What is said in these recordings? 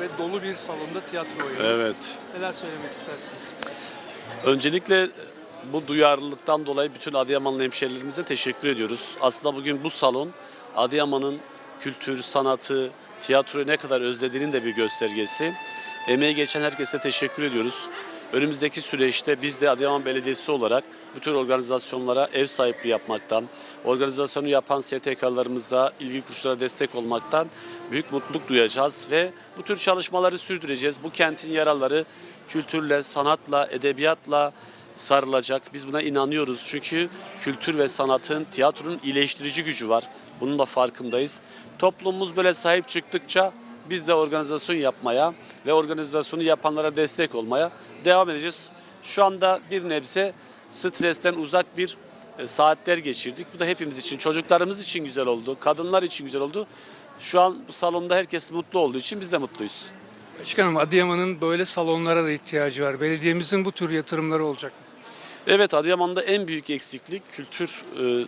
ve dolu bir salonda tiyatro oynuyor. Evet. Neler söylemek istersiniz? Öncelikle bu duyarlılıktan dolayı bütün Adıyamanlı hemşerilerimize teşekkür ediyoruz. Aslında bugün bu salon Adıyaman'ın kültür, sanatı, tiyatroyu ne kadar özlediğinin de bir göstergesi. Emeği geçen herkese teşekkür ediyoruz. Önümüzdeki süreçte biz de Adıyaman Belediyesi olarak bu tür organizasyonlara ev sahipliği yapmaktan, organizasyonu yapan STK'larımıza, ilgi kuruluşlara destek olmaktan büyük mutluluk duyacağız ve bu tür çalışmaları sürdüreceğiz. Bu kentin yaraları kültürle, sanatla, edebiyatla sarılacak. Biz buna inanıyoruz çünkü kültür ve sanatın, tiyatronun iyileştirici gücü var. Bunun da farkındayız. Toplumumuz böyle sahip çıktıkça biz de organizasyon yapmaya ve organizasyonu yapanlara destek olmaya devam edeceğiz. Şu anda bir nebze stresten uzak bir e, saatler geçirdik. Bu da hepimiz için, çocuklarımız için güzel oldu, kadınlar için güzel oldu. Şu an bu salonda herkes mutlu olduğu için biz de mutluyuz. Başkanım, Adıyaman'ın böyle salonlara da ihtiyacı var. Belediyemizin bu tür yatırımları olacak mı? Evet Adıyaman'da en büyük eksiklik kültür e,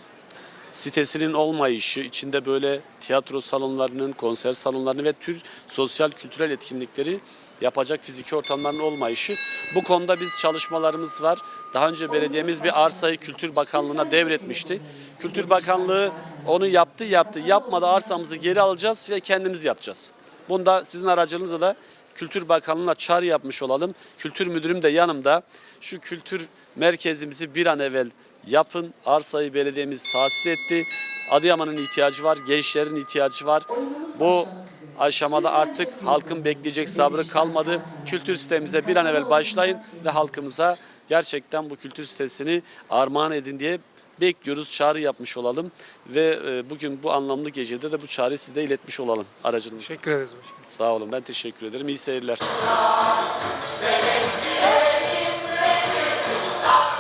sitesinin olmayışı, içinde böyle tiyatro salonlarının, konser salonlarının ve tür sosyal kültürel etkinlikleri yapacak fiziki ortamların olmayışı. Bu konuda biz çalışmalarımız var. Daha önce belediyemiz bir arsayı Kültür Bakanlığı'na devretmişti. Kültür Bakanlığı onu yaptı yaptı yapmadı arsamızı geri alacağız ve kendimiz yapacağız. Bunda sizin aracılığınızla da Kültür Bakanlığı'na çağrı yapmış olalım. Kültür Müdürüm de yanımda. Şu kültür merkezimizi bir an evvel yapın. Arsayı belediyemiz tahsis etti. Adıyaman'ın ihtiyacı var, gençlerin ihtiyacı var. Bu aşamada artık halkın bekleyecek sabrı kalmadı. Kültür sitemize bir an evvel başlayın ve halkımıza gerçekten bu kültür sitesini armağan edin diye bekliyoruz. Çağrı yapmış olalım ve e, bugün bu anlamlı gecede de bu çağrıyı size iletmiş olalım aracınızla. Teşekkür ederiz başkanım. Sağ olun ben teşekkür ederim. İyi seyirler. Stop.